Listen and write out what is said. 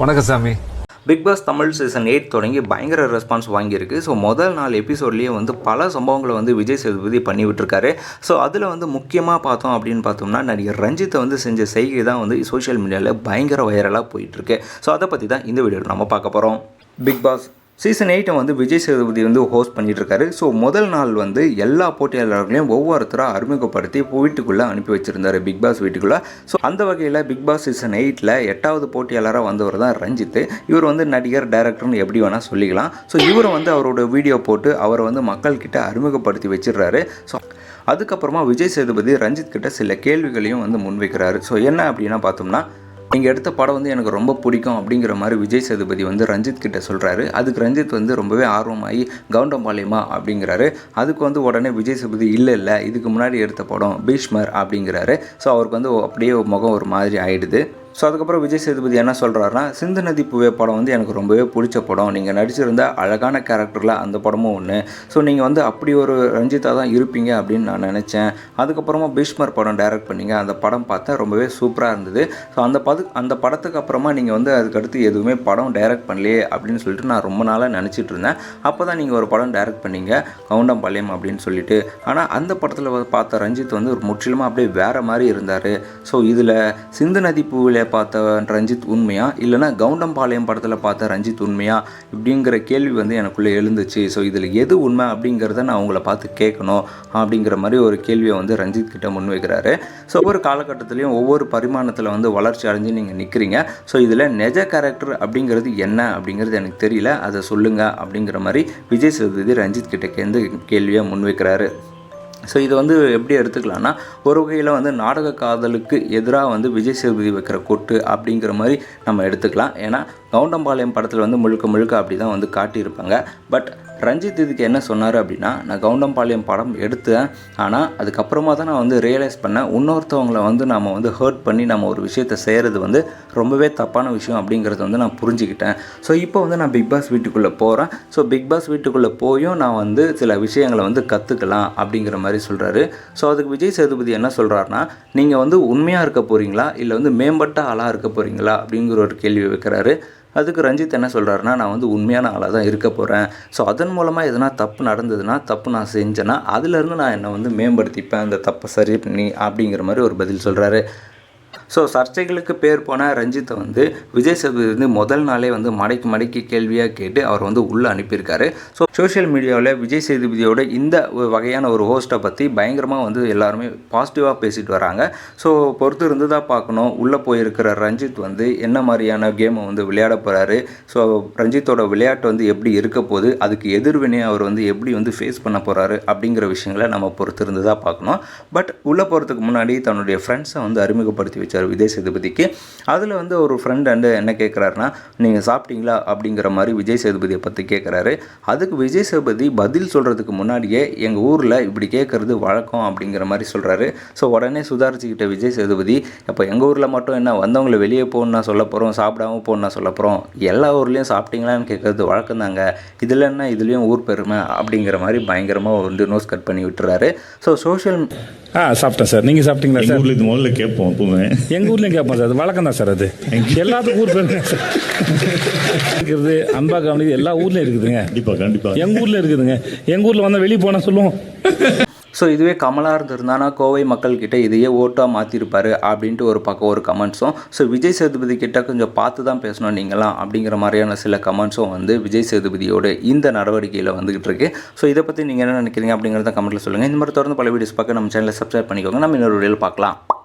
வணக்கம் சாமி. Bigg Boss Tamil season eight தொடங்கி பயங்கர ரெஸ்பான்ஸ் வாங்கியிருக்கு. ஸோ முதல் நாள் எபிசோட்லேயே வந்து பல சம்பவங்களை வந்து விஜய் சேதுபதி பண்ணி விட்டுருக்காரு. ஸோ அதில் வந்து முக்கியமாக பார்த்தோம் அப்படின்னு பார்த்தோம்னா நடிகர் ரஞ்சித்தை வந்து செஞ்ச செய்கை தான் வந்து சோஷியல் மீடியாவில் பயங்கர வைரலாக போயிட்டுருக்கு ஸோ அதை பற்றி தான் இந்த வீடியோவில் நம்ம பார்க்க போகிறோம் பிக் பாஸ் சீசன் எயிட்டை வந்து விஜய் சேதுபதி வந்து ஹோஸ்ட் பண்ணிகிட்ருக்காரு ஸோ முதல் நாள் வந்து எல்லா போட்டியாளர்களையும் ஒவ்வொருத்தராக அறிமுகப்படுத்தி வீட்டுக்குள்ளே அனுப்பி வச்சுருந்தாரு பிக் பாஸ் வீட்டுக்குள்ளே. ஸோ அந்த வகையில் பிக் பாஸ் சீசன் எயிட்டில் எட்டாவது போட்டியாளராக வந்தவர் தான் ரஞ்சித். இவர் வந்து நடிகர் டைரக்டர்னு எப்படி வேணால் சொல்லிக்கலாம். ஸோ இவரை வந்து அவரோட வீடியோ போட்டு அவரை வந்து மக்கள்கிட்ட அறிமுகப்படுத்தி வச்சிடுறாரு. ஸோ அதுக்கப்புறமா விஜய் சேதுபதி ரஞ்சித் கிட்ட சில கேள்விகளையும் வந்து முன்வைக்கிறாரு. ஸோ என்ன அப்படின்னா பார்த்தோம்னா நீங்கள் எடுத்த படம் வந்து எனக்கு ரொம்ப பிடிக்கும் அப்படிங்கிற மாதிரி விஜய் சேதுபதி வந்து ரஞ்சித் கிட்ட சொல்கிறாரு அதுக்கு ரஞ்சித் வந்து ரொம்பவே ஆர்வமாகி கவுண்டம்பாளையமா அப்படிங்கிறாரு. அதுக்கு வந்து உடனே விஜய் சேதுபதி இல்லை இல்லை இதுக்கு முன்னாடி எடுத்த படம் பீஷ்மர் அப்படிங்கிறாரு. ஸோ அவருக்கு வந்து அப்படியே முகம் ஒரு மாதிரி ஆயிடுது. ஸோ அதுக்கப்புறம் விஜய் சேதுபதி என்ன சொல்கிறாருன்னா சிந்து நதி புவே படம் வந்து எனக்கு ரொம்பவே பிடிச்ச படம். நீங்கள் நடிச்சிருந்த அழகான கேரக்டரில் அந்த படமும் ஒன்று ஸோ நீங்கள் வந்து அப்படி ஒரு ரஞ்சிதா தான் இருப்பீங்க அப்படின்னு நான் நினச்சேன். அதுக்கப்புறமா பீஷ்மர் படம் டைரக்ட் பண்ணீங்க. அந்த படம் பார்த்தா ரொம்பவே சூப்பராக இருந்தது. ஸோ அந்த பது அந்த படத்துக்கு அப்புறமா நீங்கள் வந்து அதுக்கடுத்து எதுவுமே படம் டைரக்ட் பண்ணலையே அப்படின்னு சொல்லிட்டு நான் ரொம்ப நாளாக நினச்சிட்டு இருந்தேன். அப்போ தான் நீங்கள் ஒரு படம் டைரக்ட் பண்ணீங்க கவுண்டம்பாளையம் அப்படின்னு சொல்லிட்டு. ஆனால் அந்த படத்தில் பார்த்த ரஞ்சித் வந்து ஒரு முற்றிலுமாக அப்படியே வேறு மாதிரி இருந்தார். ஸோ இதில் சிந்து நதி பூவிலே பார்த்த ரஞ்சித் உண்மையா? இல்லைனா கவுண்டம்பாளையம் படத்தில் பார்த்த ரஞ்சித் உண்மையா? இப்படிங்கிற கேள்வி வந்து எனக்குள்ளே எழுந்துச்சு. ஸோ இதில் எது உண்மை அப்படிங்கிறத நான் உங்களை பார்த்து கேட்கணும் அப்படிங்கிற மாதிரி ஒரு கேள்வியை வந்து ரஞ்சித் கிட்ட முன்வைக்கிறாரு ஸோ ஒவ்வொரு காலகட்டத்திலையும் ஒவ்வொரு பரிமாணத்தில் வந்து வளர்ச்சி அடைஞ்சு நீங்கள் நிற்கிறீங்க ஸோ இதில் நெஜ கேரக்டர் அப்படிங்கிறது என்ன அப்படிங்கிறது எனக்கு தெரியல. அதை சொல்லுங்கள் அப்படிங்கிற மாதிரி விஜய் சேதுபதி ரஞ்சித் கிட்ட கேந்து கேள்வியை முன்வைக்கிறாரு ஸோ இதை வந்து எப்படி எடுத்துக்கலாம்னா ஒரு வகையில் வந்து நாடக காதலுக்கு எதிராக வந்து விஜய் சேதுபதி வைக்கிற கொட்டு அப்படிங்கிற மாதிரி நம்ம எடுத்துக்கலாம். ஏன்னா கவுண்டம்பாளையம் படத்தில் வந்து முழுக்க முழுக்க அப்படி தான் வந்து காட்டியிருப்பாங்க. பட் ரஞ்சித் இதுக்கு என்ன சொன்னார் அப்படின்னா நான் கவுண்டம்பாளையம் படம் எடுத்தேன். ஆனால் அதுக்கப்புறமா தான் நான் வந்து ரியலைஸ் பண்ணேன். இன்னொருத்தவங்களை வந்து நம்ம வந்து ஹர்ட் பண்ணி நம்ம ஒரு விஷயத்தை செய்கிறது வந்து ரொம்பவே தப்பான விஷயம் அப்படிங்கிறத வந்து நான் புரிஞ்சுக்கிட்டேன். ஸோ இப்போ வந்து நான் பிக் பாஸ் வீட்டுக்குள்ளே போகிறேன் ஸோ பிக் பாஸ் வீட்டுக்குள்ளே போயும் நான் வந்து சில விஷயங்களை வந்து கற்றுக்கலாம் அப்படிங்கிற மாதிரி சொல்கிறாரு ஸோ அதுக்கு விஜய் சேதுபதி என்ன சொல்கிறாருன்னா நீங்கள் வந்து உண்மையாக இருக்க போகிறீங்களா இல்லை வந்து மேம்பட்ட ஆளாக இருக்க போகிறீங்களா அப்படிங்கிற ஒரு கேள்வி வைக்கிறாரு. அதுக்கு ரஞ்சித் என்ன சொல்கிறாருன்னா நான் வந்து உண்மையான ஆளாக தான் இருக்க போகிறேன் ஸோ அதன் மூலமாக எதனா தப்பு நடந்ததுன்னா தப்பு நான் செஞ்சேன்னா அதுலேருந்து நான் என்னை வந்து மேம்படுத்திப்பேன். அந்த தப்பை சரி பண்ணி அப்படிங்கிற மாதிரி ஒரு பதில் சொல்கிறாரு ஸோ சர்ச்சைகளுக்கு பேர் போன ரஞ்சித்தை வந்து விஜய் சேதுபதி வந்து முதல் நாளே வந்து மடக்கி மடக்கி கேள்வியாக கேட்டு அவர் வந்து உள்ளே அனுப்பியிருக்காரு. ஸோ சோஷியல் மீடியாவில் விஜய் சேதுபதியோட இந்த வகையான ஒரு ஹோஸ்ட்டை பற்றி பயங்கரமாக வந்து எல்லாருமே பாசிட்டிவாக பேசிட்டு வராங்க. ஸோ பொறுத்து இருந்து தான் பார்க்கணும். உள்ளே போயிருக்கிற ரஞ்சித் வந்து என்ன மாதிரியான கேமை வந்து விளையாட போகிறாரு ஸோ ரஞ்சித்தோட விளையாட்டு வந்து எப்படி இருக்க போகுது? அதுக்கு எதிர்வினை அவர் வந்து எப்படி வந்து ஃபேஸ் பண்ண போகிறாரு அப்படிங்கிற விஷயங்களை நம்ம பொறுத்து இருந்து தான் பார்க்கணும். பட் உள்ளே போகிறதுக்கு முன்னாடி தன்னுடைய ஃப்ரெண்ட்ஸை வந்து அறிமுகப்படுத்தி வச்சார் விஜய் சேதுபதிக்கு. அதில் வந்து ஒரு ஃப்ரெண்ட் வந்து என்ன கேட்குறாருன்னா நீங்கள் சாப்பிட்டீங்களா? அப்படிங்கிற மாதிரி விஜய் சேதுபதியை பற்றி கேட்குறாரு அதுக்கு விஜய் சேதுபதி பதில் சொல்கிறதுக்கு முன்னாடியே எங்கள் ஊரில் இப்படி கேட்குறது வழக்கம் அப்படிங்கிற மாதிரி சொல்கிறாரு ஸோ உடனே சுதாரிச்சுக்கிட்ட விஜய் சேதுபதி அப்போ எங்கள் ஊரில் மட்டும் என்ன வந்தவங்களை வெளியே போகணும்னா சொல்ல போகிறோம் சாப்பிடாம போகணும்னா சொல்ல போகிறோம் எல்லா ஊர்லேயும் சாப்பிட்டீங்களான்னு கேட்குறது வழக்கம் தாங்க இதில் என்ன இதுலேயும் ஊர் பெருமை அப்படிங்கிற மாதிரி பயங்கரமாக வந்து நோஸ் கட் பண்ணி விட்டுறாரு. ஸோ சோஷியல் ஆ சாப்பிட்டேன் சார். நீங்க சாப்பிட்டீங்களா எங்க சார்? ஊர்ல இது முதல்ல கேட்போம் எப்பவுமே. எங்க ஊர்லயும் கேட்போம் சார். அது வழக்கம் தான் சார் அது. எல்லாத்துக்கும் ஊர் பேருங்க சார். இருக்குது அன்பா கவனி எல்லா ஊர்லயும் இருக்குதுங்க. கண்டிப்பா கண்டிப்பா. எங்க ஊர்ல இருக்குதுங்க. எங்க ஊர்ல வந்தா வெளியே போனா சொல்லுவோம். ஸோ இதுவே கமலாக இருந்திருந்தானா கோவை மக்கள்கிட்ட இதையே ஓட்டாக மாற்றிருப்பாரு அப்படின்ட்டு ஒரு பக்கம் ஒரு கமெண்ட்ஸும் ஸோ விஜய் சேதுபதி கிட்ட கொஞ்சம் பார்த்து தான் பேசணும் நீங்களாம் அப்படிங்கிற மாதிரியான சில கமெண்ட்ஸும் வந்து விஜய் சேதுபதியோட இந்த நடவடிக்கையில் வந்துகிட்டு இருக்கு. ஸோ இதை பற்றி நீங்கள் என்ன நினைக்கிறீங்க அப்படிங்கிறத கமெண்ட்டில் சொல்லுங்கள் இந்த மாதிரி தொடர்ந்து பல வீடியோஸ் பார்க்க நம்ம சேனலை சப்ஸ்கிரைப் பண்ணிக்கோங்க. நம்ம இன்னொரு வீடியோவில் பார்க்கலாம்.